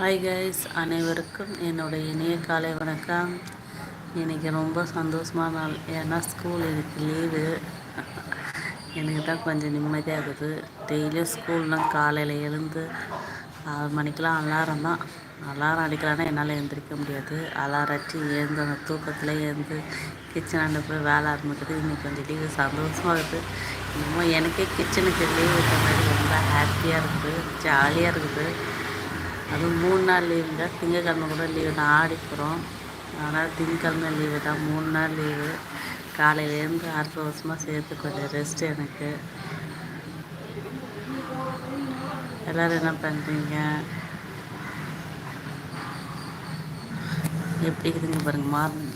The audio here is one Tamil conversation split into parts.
ஹாய் கைஸ் அனைவருக்கும் என்னுடைய இணைய காலை வணக்கம். இன்றைக்கி ரொம்ப சந்தோஷமான நாள். ஏன்னா ஸ்கூல் எனக்கு லீவு எனக்கு தான் கொஞ்சம் நிம்மதியாக இருக்குது. டெய்லியும் ஸ்கூல்னால் காலையில் எழுந்து ஆறு மணிக்கெலாம் அலாரம் தான். அலாரம் அடிக்கலான்னா என்னால் எழுந்திரிக்க முடியாது. அலாரம் அடித்து எழுந்து அந்த தூக்கத்தில் எழுந்து கிச்சனாண்ட போய் வேலை ஆரம்பிக்கிறது இன்றைக்கி கொஞ்சம் லீவு சந்தோஷமாக இருக்குது இன்னமும் எனக்கே கிச்சனுக்கு லீவு இருக்கிற மாதிரி ரொம்ப ஹாப்பியாக இருக்குது. ஜாலியாக இருக்குது. அதுவும் மூணு நாள் லீவுங்க திங்கக்கிழமை கூட லீவு தான் ஆடிக்கிறோம். ஆனால் திங்கக்கிழமை லீவு தான். மூணு நாள் லீவு காலையிலேருந்து ஆறு வருஷமாக சேர்த்து கொஞ்சம் ரெஸ்ட் எனக்கு. எல்லோரும் என்ன பண்ணுறீங்க எப்படி இருக்குதுங்க பாருங்கள் மார்னிங்.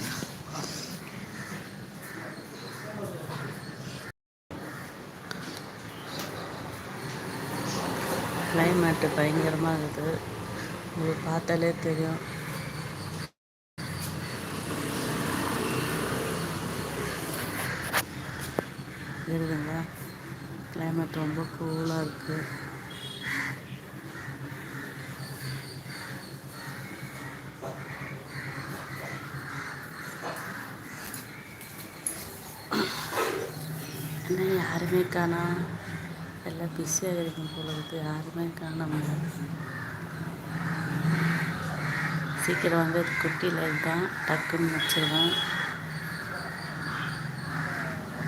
கிளைமேட்டு பயங்கரமாக இருக்குது. உங்களுக்கு பார்த்தாலே தெரியும். இருக்குதுங்களா கிளைமேட் ரொம்ப கூலாக இருக்குது என்ன யாருமே காணா. எல்லாம் பிஸியாக இருக்கும் போல இருக்குது யாருமே காணாமல் சீக்கிரம் வந்து குட்டி லைட் தான் டக்குன்னு முடிச்சிடுவேன்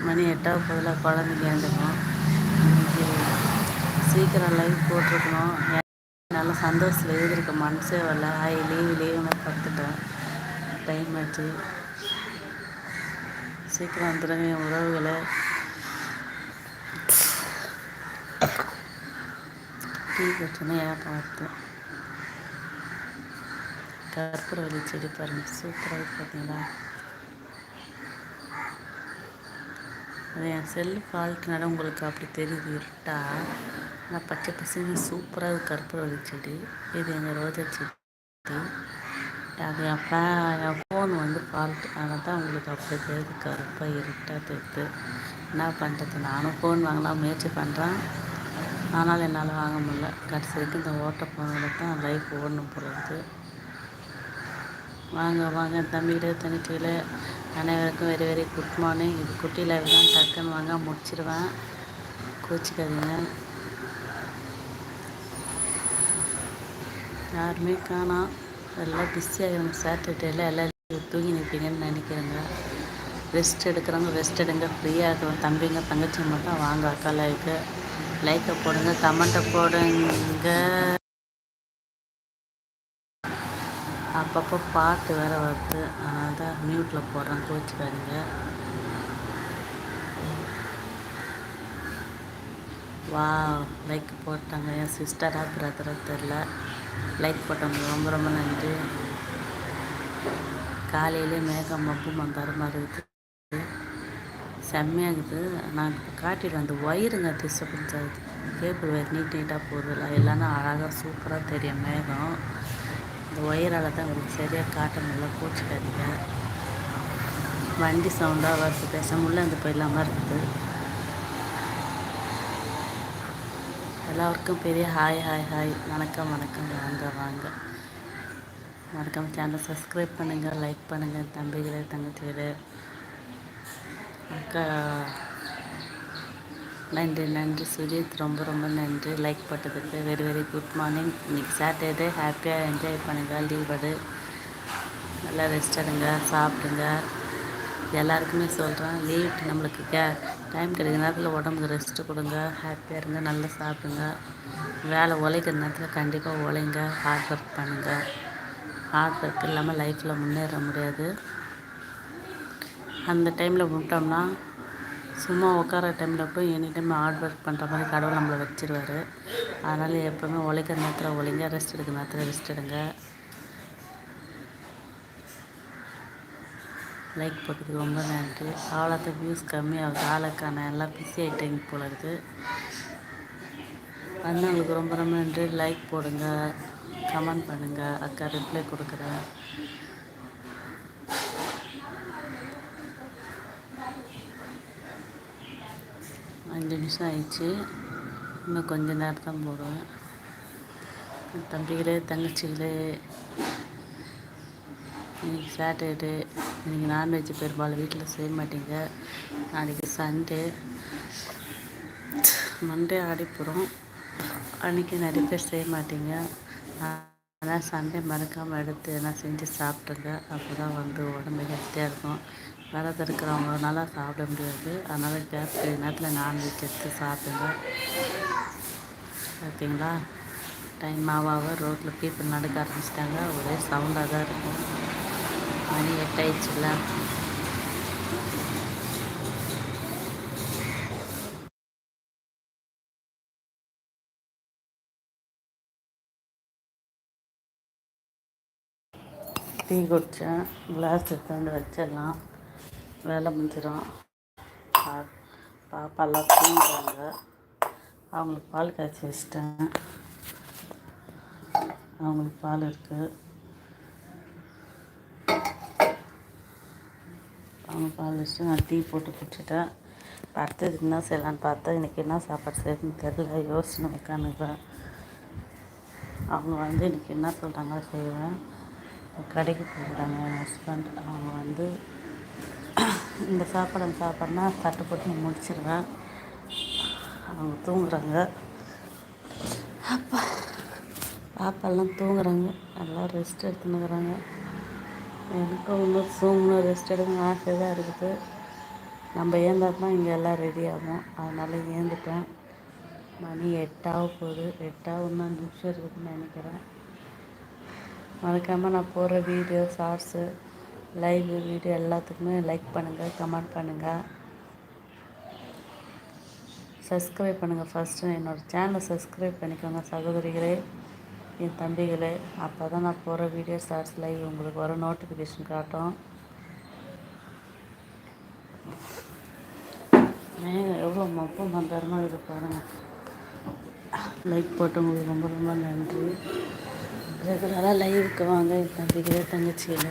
மணி எட்டாவது போதில் குழந்தைங்க இருந்துக்கும் சீக்கிரம் லைவ் போட்டிருக்கணும். நல்ல சந்தோஷத்தில் எழுதியிருக்க மனசே வரல. ஆய் லீவு லீவுன்னு பார்த்துட்டேன் டைம் ஆச்சு. சீக்கிரம் வந்துடுங்க என் உறவுகளை. டீ குடிச்சோன்னா ஏன் பார்த்தேன் கற்பூரவள்ளி செடி பாருங்கள் சூப்பராக பார்த்தீங்களா அது என் செல்லு ஃபால்ட்னால உங்களுக்கு அப்படி தெரியுது இருட்டா? ஆனால் பச்சை பசங்க சூப்பராக இருக்குது கற்பூரவள்ளி செடி. இது எங்கள் ரோஜா செடி. அது என் ஃபே என் ஃபோன் வந்து ஃபால்ட் ஆனால் தான் உங்களுக்கு அப்படி தெரியுது கருப்பாக இருட்டாக தெரியுது. என்ன பண்ணுறது நானும் ஃபோன் வாங்கலாம் முயற்சி பண்ணுறேன் ஆனால் என்னால் வாங்க முடியல. கடைசி வரைக்கும் இந்த ஓட்ட ஃபோனில் தான் லைஃப் ஓடணும் போகிறது வாங்க வாங்க. தம்பிகிட்ட தனிக்கையில் அனைவருக்கும் வெரி வெரி குட் மார்னிங் இது குட்டி லைவ் தான். டக்குன்னு வாங்க முடிச்சிடுவேன் கோச்சிக்காதீங்க. யாருமே காணாம் எல்லாம் பிஸியாக சாட்டர்டேயில் எல்லாம் தூங்கி நிற்பீங்கன்னு நினைக்கிறேங்க. ரெஸ்ட் எடுக்கிறவங்க ரெஸ்ட் எடுங்க. ஃப்ரீயாக இருக்கிறவங்க தம்பிங்க தங்கச்சி மட்டும் வாங்க அக்கா லைக்கு லைக்கை போடுங்க கமெண்ட்டை போடுங்க. அப்பப்போ பாட்டு வேறு வருது. அதனால தான் மியூட்டில் போடுறேன். கோச்சிக்காதீங்க வா லைக் போட்டாங்க. என் சிஸ்டராக பிரதராக தெரில லைக் போட்டவங்க ரொம்ப ரொம்ப நன்றி. காலையிலே மேகம் மப்பு மாதிரி இருக்குது செம்மையாக இருக்குது நான் காட்டிடுவேன் அந்த ஒயருங்க டிஸ்டர்பன்ஸ் ஆகுது கேபிள் ஒயர் நீட் நீட்டாக போகுதுல எல்லாமே அழகாக சூப்பராக தெரியும். மேகம். இந்த ஒயரால் தான் உங்களுக்கு சரியாக காட்ட முடியல கோச்சிக்காதீங்க வண்டி சவுண்டாக வருது பேச முடியல அந்த போயிடலாமல் இருக்குது? எல்லாருக்கும் பெரிய ஹாய் ஹாய் ஹாய் வணக்கம் வணக்கம். வாங்க வாங்க. வணக்கம் சேனல் சப்ஸ்கிரைப் பண்ணுங்கள் லைக் பண்ணுங்கள் தம்பிகளே தங்கச்சிகளே. அக்கா நன்றி நன்றி. சுஜித் ரொம்ப ரொம்ப நன்றி. லைக் போட்டதுக்கு வெரி வெரி குட் மார்னிங் இன்றைக்கி சாட்டர்டே ஹாப்பியாக என்ஜாய் பண்ணுங்கள் லீவ் படு நல்லா ரெஸ்ட் எடுங்க. சாப்பிடுங்க. எல்லாருக்குமே சொல்கிறேன் லீவ் நம்மளுக்கு கே டைம் கிடைக்கிற நேரத்தில் உடம்புக்கு ரெஸ்ட்டு கொடுங்க. ஹாப்பியாக இருங்க. நல்லா சாப்பிடுங்க. வேலை உழைக்கிற நேரத்தில் கண்டிப்பாக உழைங்க. ஹார்ட் ஒர்க் பண்ணுங்கள் ஹார்ட் ஒர்க் இல்லாமல் லைஃப்பில் முன்னேற முடியாது. அந்த டைமில் விட்டோம்னா சும்மா உட்கார டைமில் போய் எனி டைம் ஹார்ட் ஒர்க் பண்ணுற மாதிரி கடவுள் நம்மளை வச்சிருவார். அதனால் எப்போவுமே உழைக்கிற நேரத்தில் ஒழிங்க ரெஸ்ட் எடுக்கிற நேரத்தில் ரெஸ்ட் எடுங்க. லைக் போட்டதுக்கு ரொம்ப நன்றி. ஆளாத்த வியூஸ் கம்மியாகுது ஆளுக்கான எல்லாம் பிஸி ஆகிட்டேங்க போல இருக்குது வந்தவங்களுக்கு ரொம்ப ரொம்ப நன்றி. லைக் போடுங்க. கமெண்ட் பண்ணுங்கள் அக்கா ரிப்ளை கொடுக்குறேன். அஞ்சு நிமிஷம் ஆயிடுச்சு. இன்னும் கொஞ்ச நேரம் தான் போடுவேன். தம்பிகளே தங்கச்சிகளே இன்றைக்கி சாட்டர்டே இன்றைக்கி நான்வெஜ் பெரும்பாலும் வீட்டில் செய்ய மாட்டீங்க. நாளைக்கு சண்டே மண்டே ஆடிப்புறோம். அன்றைக்கி நிறைய பேர் செய்ய மாட்டீங்க. ஆனால் சண்டே மறக்காமல் எடுத்து எதனா செஞ்சு சாப்பிட்ருங்க அப்போ தான் வந்து உடம்பு ஹெல்த்தியாக இருக்கும். விரதம் இருக்கிறவங்களால சாப்பிட முடியாது. அதனால் கேப் நேரத்தில் நான்வெஜ் எடுத்து சாப்பிடுங்க. பார்த்தீங்களா டைம் ஆக ரோட்டில் பீப்புள் நடக்க ஆரம்பிச்சிட்டாங்க. ஒரே சவுண்டாக தான் இருக்கும். மணி எட்டாயிடுச்சுல டீ குடித்தேன் கிளாஸ் எடுத்து வந்து வச்சிடலாம். வேலை முடிஞ்சிடும் பாப்பாலாம் தூங்குறாங்க. அவங்களுக்கு பால் காய்ச்சி வச்சிட்டேன். அவங்களுக்கு பால் இருக்குது அவங்க பால் வச்சுட்டு நான் டீ போட்டு குடிச்சிட்டேன். அடுத்தது என்ன செய்யலான்னு பார்த்தா இன்றைக்கி என்ன சாப்பாடு செய்யணும்னு தெரில யோசனை உட்காந்துப்பேன் அவங்க வந்து இன்றைக்கி என்ன சொல்கிறாங்க செய்வேன். கடைக்கு போகிறாங்க என் ஹஸ்பண்ட் அவங்க வந்து இந்த சாப்பாடு சாப்பாடுனா தட்டு போட்டு நான் முடிச்சிடுவேன். அவங்க தூங்குறாங்க. அப்பா பாப்பாலாம் தூங்குறாங்க. நல்லா ரெஸ்ட் எடுத்துனுக்குறாங்க எனக்கும் இன்னும் தூங்கணும் ரெஸ்ட் எடுக்கணும் ஆசை தான் இருக்குது. நம்ம ஏந்தால் இங்கே எல்லாம் ரெடி ஆகும். அதனால் ஏந்துட்டேன். மணி எட்டாக போகுது. எட்டாக இன்னும் அஞ்சு நிமிஷம் இருக்குதுன்னு நினைக்கிறேன். மறக்காமல் நான் போடுற வீடியோ ஷார்ட்ஸு லைவ் வீடியோ எல்லாத்துக்குமே லைக் பண்ணுங்கள் கமெண்ட் பண்ணுங்கள் சப்ஸ்கிரைப் பண்ணுங்கள் ஃபஸ்ட்டு என்னோடய சேனலை சப்ஸ்கிரைப் பண்ணிக்கோங்க சகோதரிகளே என் தம்பிகளே. அப்போ தான் நான் போகிற வீடியோ ஷார்ட்ஸ் லைவ் உங்களுக்கு வர நோட்டிஃபிகேஷன் காட்டும். நீங்கள் எவ்வளோ மப்பும் மந்தாரமாக இது பாருங்கள் லைக் போட்டவங்களுக்கு ரொம்ப ரொம்ப நன்றி. ரெகுலராக லைவுக்கு வாங்க என் தம்பிகளே தங்கச்சியில்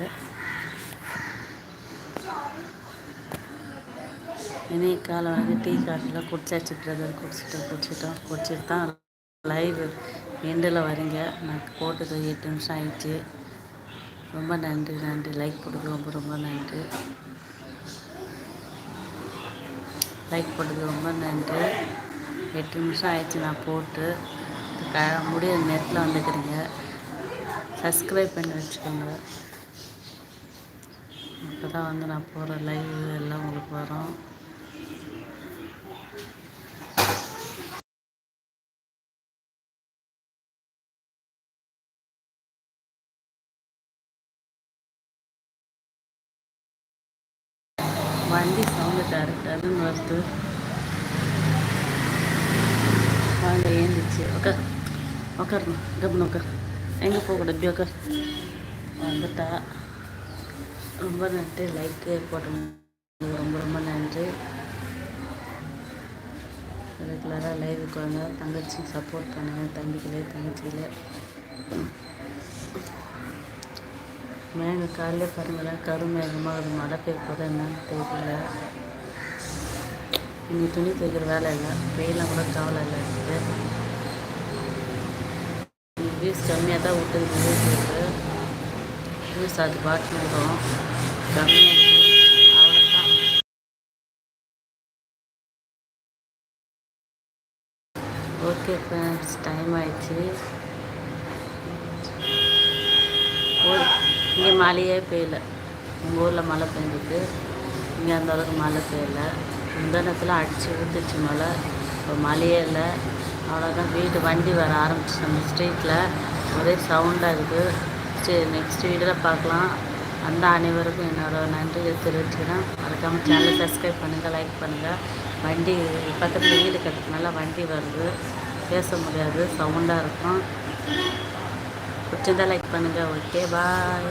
இனி காலை வந்து டீ காஃபிலாம் குடிச்சாச்சு பிரதர் குடிச்சிட்டோம் குடிச்சிட்டோம் குடிச்சிட்டு தான் லைவ் எண்டில் வரீங்க. நான் போட்டது எட்டு நிமிஷம் ஆயிடுச்சு. ரொம்ப நன்றி நன்றி. லைக் போட்டது ரொம்ப ரொம்ப நன்றி. லைக் போட்டது ரொம்ப நன்றி. எட்டு நிமிஷம் ஆயிடுச்சு நான் போட்டு. க முடிய நேரத்தில் வந்துக்கிறீங்க. சப்ஸ்கிரைப் பண்ணி வச்சுக்கோங்க. அப்போ தான் வந்து நான் போகிற லைவ் எல்லாம் உங்களுக்கு வரும். வண்டி சவுண்டு டேரக்டாக வருது. வாங்க ஏந்திச்சு ஓகே உட்காருமா கப்னு உக்கார். எங்கே போகக்கூடாது இப்படி உக்கார். வந்துட்டா. ரொம்ப நன்றி. லைக்கு போட்டோம் ரொம்ப ரொம்ப நன்றி. ரெகுலராக லைவுக்கு வாங்க. தங்கச்சி சப்போர்ட் பண்ணுங்கள் தம்பிகளே தங்கச்சியில் மேகம் காலையில் பாருங்களேன் கருமேகமாக அது மழை பெய்ய போது என்னன்னு தெரியல. இனி துணி துவைக்கிற வேலை இல்லை. வெயிலாம் கூட கவலை இல்லை இருக்குது வியூஸ் கம்மியாக தான் விட்டுது வியூஸ் வியூஸ் அது பாட்டு இருக்கும் கம்மியாக ஓகே ஃப்ரெண்ட்ஸ் டைம் ஆயிடுச்சு. இங்கே மழையே பெய்யல. எங்கள் ஊரில் மழை பெஞ்சிட்டு இங்கே அந்த அளவுக்கு மழை பெய்யல. முந்தனத்தில் அடித்து ஊற்றுச்சு மழை. இப்போ மழையே இல்லை. அவ்வளோதான் வீடு வண்டி வர ஆரம்பிச்சு நம்ம ஸ்ட்ரீட்டில் ஒரே சவுண்டாக இருக்குது சரி நெக்ஸ்ட் வீடியோவில் பார்க்கலாம். அந்த அனைவருக்கும் என்னோடய நன்றியை தெரிவிச்சுக்கிறேன். மறக்காமல் சேனலை சப்ஸ்கிரைப் பண்ணுங்கள் லைக் பண்ணுங்கள் வண்டி பக்கத்தில் வீடு கட்டுறதுனால வண்டி வருது. பேச முடியாது. சவுண்டாக இருக்கும். பிடிச்சதாக லைக் பண்ணுங்கள் ஓகே பாய்